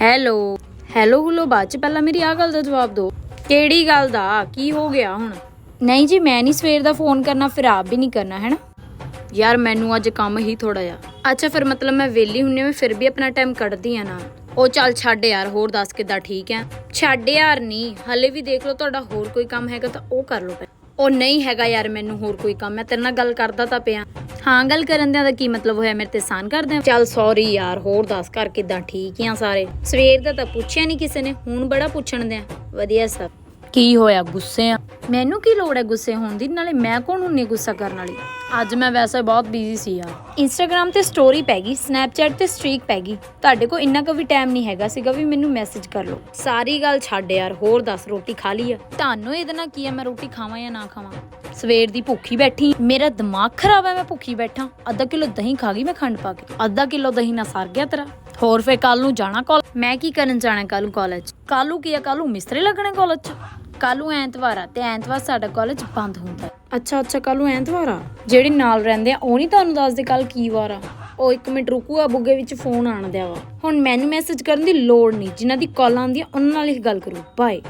Hello. Hello ਹੁਲੋ ਬਾਅਦ ਚ ਪਹਿਲਾਂ ਮੇਰੀ ਆ ਗੱਲ ਦਾ ਜਵਾਬ ਦਿਓ। ਕਿਹੜੀ ਗੱਲ ਦਾ? ਕੀ ਹੋ ਗਿਆ ਹੁਣ? ਨਹੀਂ ਜੀ ਮੈਂ ਨਹੀਂ ਸਵੇਰ ਦਾ ਫੋਨ ਕਰਨਾ ਫਿਰ ਆਪ ਵੀ ਨਹੀਂ ਕਰਨਾ ਹੈ ਨਾ ਯਾਰ ਮੈਨੂੰ ਅੱਜ ਕੰਮ ਹੀ ਥੋੜਾ ਜਿਹਾ। ਅੱਛਾ ਫਿਰ ਮਤਲਬ ਮੈਂ ਵਿਹਲੀ ਹੁੰਨੀ ਮੈਂ ਫਿਰ ਵੀ ਆਪਣਾ ਟਾਈਮ ਕੱਢਦੀ ਆ ਨਾ। ਉਹ ਚੱਲ ਛੱਡ ਯਾਰ ਹੋਰ ਦੱਸ ਕਿੱਦਾਂ ਠੀਕ ਹੈ ਛੱਡ ਯਾਰ ਨਹੀਂ ਹਲੇ ਵੀ ਦੇਖ ਲਓ ਤੁਹਾਡਾ ਹੋਰ ਕੋਈ ਕੰਮ ਹੈਗਾ ਤਾਂ ਉਹ ਕਰ ਲਓ ਪਹਿਲਾਂ। ਉਹ ਨਹੀਂ ਹੈਗਾ ਯਾਰ ਮੈਨੂੰ ਹੋਰ ਕੋਈ ਕੰਮ ਹੈ ਤੇਰੇ ਨਾਲ ਗੱਲ ਕਰਦਾ ਤਾਂ ਪਿਆ। ਹਾਂ, ਗੱਲ ਕਰਨ ਦਿਆਂ ਦਾ ਕੀ ਮਤਲਬ ਹੋਇਆ? ਮੇਰੇ ਤੇ ਸਾਨ ਕਰਦੇ ਆ ਚੱਲ ਸੌਰੀ ਯਾਰ, ਹੋਰ ਦੱਸ ਕਰ ਕਿੱਦਾਂ ਠੀਕ ਆ ਸਾਰੇ। ਸਵੇਰ ਦਾ ਤਾਂ ਪੁੱਛਿਆ ਨਹੀਂ ਕਿਸੇ ਨੇ, ਹੁਣ ਬੜਾ ਪੁੱਛਣ ਦਿਆਂ। ਵਧੀਆ ਸਭ। ਕੀ ਹੋਇਆ ਗੁੱਸੇ ਆ? ਮੈਨੂੰ ਕੀ ਲੋੜ ਹੈ ਗੁੱਸੇ ਹੋਣ ਦੀ? ਨਾਲੇ ਮੈਂ ਕੌਣ ਹੁੰਨੀ ਗੁੱਸਾ ਕਰਨ ਵਾਲੀ? ਅੱਜ ਮੈਂ ਵੈਸੇ ਬਹੁਤ ਬਿਜ਼ੀ ਸੀ ਯਾਰ। ਇੰਸਟਾਗ੍ਰam ਤੇ ਸਟੋਰੀ ਪੈ ਗਈ ਸਨੈਪਚੈਟ ਤੇ ਸਟ੍ਰੀਕ ਪੈ ਗਈ। ਤੁਹਾਡੇ ਕੋਲ ਇੰਨਾ ਕੁ ਵੀ ਟਾਈਮ ਨਹੀਂ ਹੈਗਾ ਸੀਗਾ ਵੀ ਮੈਨੂੰ ਮੈਸੇਜ ਕਰ ਲਓ। ਸਾਰੀ ਗੱਲ ਛੱਡ ਯਾਰ ਹੋਰ ਦੱਸ ਰੋਟੀ ਖਾ ਲਈ ਆ। ਤੁਹਾਨੂੰ ਇਹਦੇ ਨਾਲ ਕੀ ਆ ਮੈਂ ਰੋਟੀ ਖਾਵਾਂ ਜਾਂ ਨਾ ਖਾਵਾਂ? ਸਵੇਰ ਦੀ ਭੁੱਖੀ ਬੈਠੀ ਮੇਰਾ ਦਿਮਾਗ ਖਰਾਬ ਹੈ ਮੈਂ ਭੁੱਖੀ ਬੈਠਾ। ਅੱਧਾ ਕਿਲੋ ਦਹੀਂ ਖਾ ਗਈ ਮੈਂ ਖੰਡ ਪਾ ਕੇ। ਅੱਧਾ ਕਿਲੋ ਦਹੀਂ ਨਾਲ ਸਰ ਗਿਆ ਤੇਰਾ। ਹੋਰ ਫੇਰ ਕੱਲ ਨੂੰ ਜਾਣਾ ਕਾਲ ਮੈਂ ਕੀ ਕਰਨ ਜਾਣਾ ਕੱਲ ਨੂੰ ਕਾਲਜ ਕੱਲ ਨੂੰ ਕੀ ਆ? ਕੱਲ ਨੂੰ ਮਿਸਤਰੀ ਲੱਗਣੇ ਕਾਲਜ ਚ। ਕੱਲ ਨੂੰ ਐਤਵਾਰ ਆ ਤੇ ਐਤਵਾਰ ਸਾਡਾ ਕਾਲਜ ਬੰਦ ਹੁੰਦਾ ਹੈ। ਅੱਛਾ ਅੱਛਾ ਕੱਲ ਨੂੰ ਐਤਵਾਰ ਆ? ਜਿਹੜੇ ਨਾਲ ਰਹਿੰਦੇ ਆ, ਉਹ ਨਹੀਂ ਤੁਹਾਨੂੰ ਦੱਸਦੇ ਕੱਲ ਕੀ ਵਾਰ ਆ? ਉਹ 1 ਮਿੰਟ ਰੁਕੂ, ਆ ਬੁੱਗੇ ਵਿੱਚ ਫੋਨ ਆਣ ਦਿਆ ਵਾ। ਹੁਣ ਮੈਨੂੰ ਮੈਸੇਜ ਕਰਨ ਦੀ ਲੋੜ ਨਹੀਂ, ਜਿਨ੍ਹਾਂ ਦੀ ਕਾਲਾਂ ਆਉਂਦੀਆਂ ਉਹਨਾਂ ਨਾਲ ਹੀ ਗੱਲ ਕਰੂ। ਬਾਏ